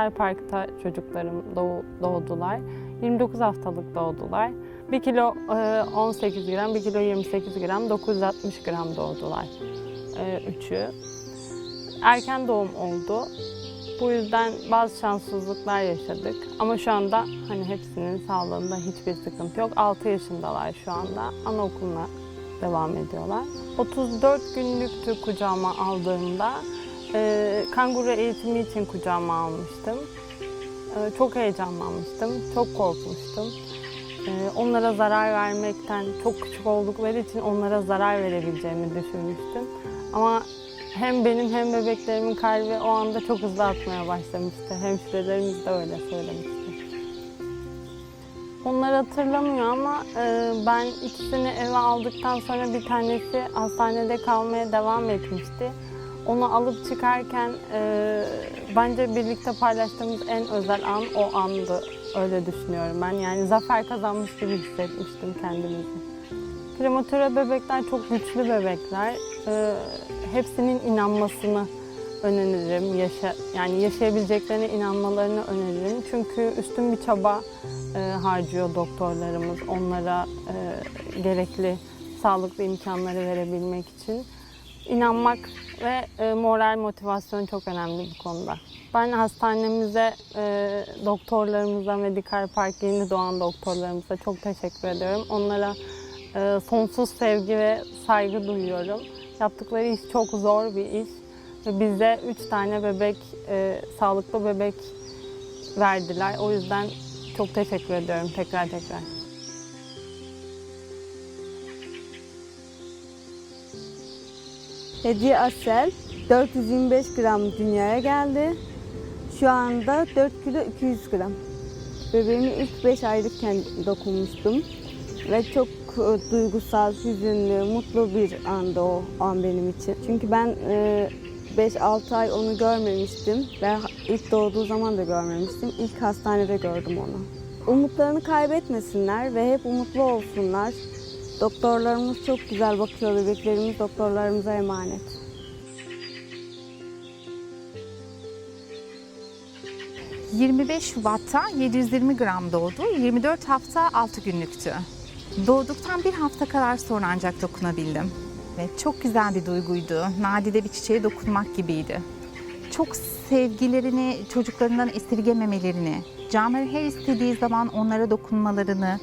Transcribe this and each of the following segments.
Medikal Park'ta çocuklarım doğ- doğdular. 29 haftalık doğdular. 1 kilo e, 18 gram, 1 kilo 28 gram, 960 gram doğdular. E, üçü. Erken doğum oldu. Bu yüzden bazı şanssızlıklar yaşadık. Ama şu anda hani hepsinin sağlığında hiçbir sıkıntı yok. 6 yaşındalar şu anda. Anaokuluna devam ediyorlar. 34 günlüktü kucağıma aldığımda. Ee, kanguru eğitimi için kucağıma almıştım. Ee, çok heyecanlanmıştım, çok korkmuştum. Ee, onlara zarar vermekten, çok küçük oldukları için onlara zarar verebileceğimi düşünmüştüm. Ama hem benim hem bebeklerimin kalbi o anda çok hızlı atmaya başlamıştı. Hemşirelerimiz de öyle söylemişti. Onlar hatırlamıyor ama e, ben ikisini eve aldıktan sonra bir tanesi hastanede kalmaya devam etmişti. Onu alıp çıkarken e, bence birlikte paylaştığımız en özel an o andı. Öyle düşünüyorum ben. Yani zafer kazanmış gibi hissetmiştim kendimizi. Prematüre bebekler çok güçlü bebekler. E, hepsinin inanmasını öneririm. Yaşa, yani yaşayabileceklerine inanmalarını öneririm. Çünkü üstün bir çaba e, harcıyor doktorlarımız onlara e, gerekli sağlıklı imkanları verebilmek için. İnanmak ve e, moral motivasyon çok önemli bu konuda. Ben hastanemize, e, doktorlarımıza, Medikal Park yeni doğan doktorlarımıza çok teşekkür ediyorum. Onlara e, sonsuz sevgi ve saygı duyuyorum. Yaptıkları iş çok zor bir iş. Ve bize üç tane bebek, e, sağlıklı bebek verdiler. O yüzden çok teşekkür ediyorum tekrar tekrar. Hediye Asel 425 gram dünyaya geldi. Şu anda 4 kilo 200 gram. Bebeğimi ilk 5 aylıkken dokunmuştum. Ve çok e, duygusal, hüzünlü, mutlu bir andı o an benim için. Çünkü ben e, 5-6 ay onu görmemiştim ve ilk doğduğu zaman da görmemiştim. İlk hastanede gördüm onu. Umutlarını kaybetmesinler ve hep umutlu olsunlar. Doktorlarımız çok güzel bakıyor bebeklerimiz doktorlarımıza emanet. Hı. 25 Şubat'ta 720 gram doğdu. 24 hafta 6 günlüktü. Doğduktan bir hafta kadar sonra ancak dokunabildim. Ve çok güzel bir duyguydu. Nadide bir çiçeğe dokunmak gibiydi. Çok sevgilerini çocuklarından esirgememelerini, canları her istediği zaman onlara dokunmalarını,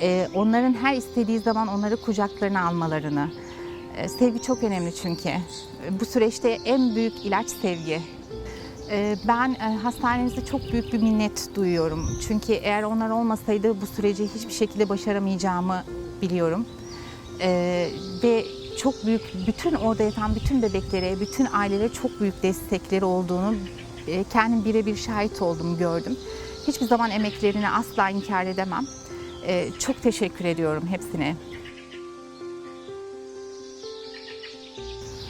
e, onların her istediği zaman onları kucaklarına almalarını. E, Sevgi çok önemli çünkü. E, Bu süreçte en büyük ilaç sevgi. E, Ben e, hastanemize çok büyük bir minnet duyuyorum. Çünkü eğer onlar olmasaydı bu süreci hiçbir şekilde başaramayacağımı biliyorum. E, Ve çok büyük, bütün orada yatan bütün bebeklere, bütün ailelere çok büyük destekleri olduğunu e, kendim birebir şahit oldum, gördüm. Hiçbir zaman emeklerini asla inkar edemem. E, Çok teşekkür ediyorum hepsine.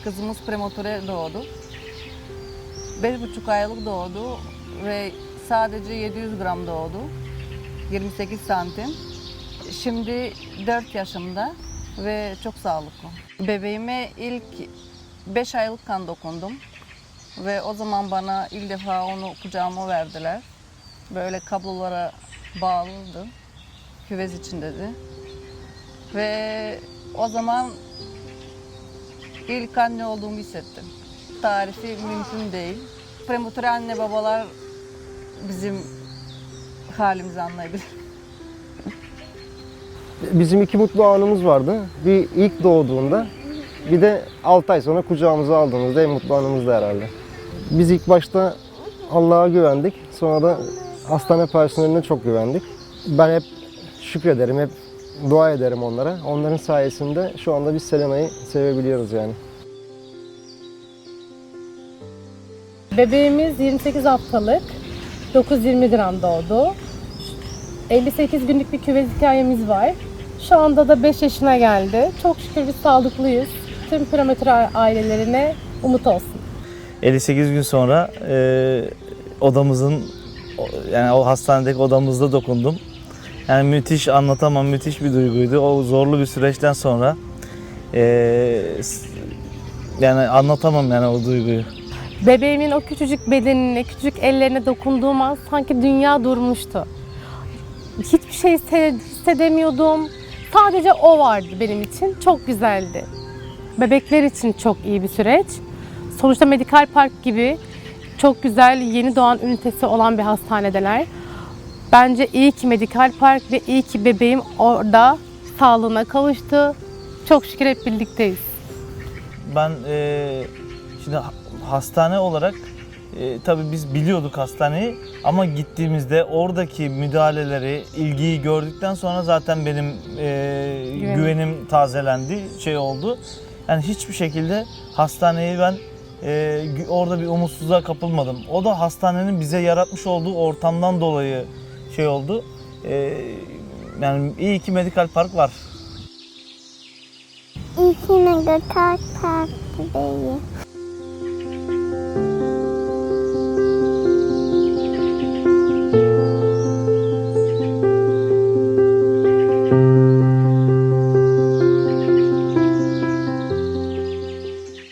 Kızımız prematüre doğdu. Beş buçuk aylık doğdu ve sadece 700 gram doğdu. 28 santim. Şimdi 4 yaşında ve çok sağlıklı. Bebeğime ilk 5 aylıkken dokundum. Ve o zaman bana ilk defa onu kucağıma verdiler. Böyle kablolara bağlıydı. Küvez içindeydi. Ve o zaman ilk anne olduğumu hissettim. Tarifi mümkün değil. Prematüre anne babalar bizim halimizi anlayabilir. Bizim iki mutlu anımız vardı. Bir ilk doğduğunda, bir de 6 ay sonra kucağımıza aldığımızda en mutlu anımız da herhalde. Biz ilk başta Allah'a güvendik. Sonra da hastane personeline çok güvendik. Ben hep şükrederim, hep dua ederim onlara. Onların sayesinde şu anda biz Selena'yı sevebiliyoruz yani. Bebeğimiz 28 haftalık, 920 gram doğdu. 58 günlük bir küvez hikayemiz var. Şu anda da 5 yaşına geldi. Çok şükür biz sağlıklıyız. Tüm prematür ailelerine umut olsun. 58 gün sonra e, odamızın yani o hastanedeki odamızda dokundum. Yani müthiş anlatamam müthiş bir duyguydu. O zorlu bir süreçten sonra e, s- yani anlatamam yani o duyguyu. Bebeğimin o küçücük bedenine, küçücük ellerine dokunduğum an sanki dünya durmuştu. Hiçbir şey hisse- hissedemiyordum. Sadece o vardı benim için. Çok güzeldi. Bebekler için çok iyi bir süreç. Sonuçta Medikal Park gibi çok güzel yeni doğan ünitesi olan bir hastanedeler. Bence iyi ki Medikal Park ve iyi ki bebeğim orada sağlığına kavuştu. Çok şükür hep birlikteyiz. Ben e, şimdi ha- hastane olarak e, tabii biz biliyorduk hastaneyi ama gittiğimizde oradaki müdahaleleri, ilgiyi gördükten sonra zaten benim e, Güvenim. güvenim tazelendi, şey oldu. Yani hiçbir şekilde hastaneyi ben e, orada bir umutsuzluğa kapılmadım. O da hastanenin bize yaratmış olduğu ortamdan dolayı şey oldu. E, yani iyi ki Medikal Park var. İçine götür park bebeği.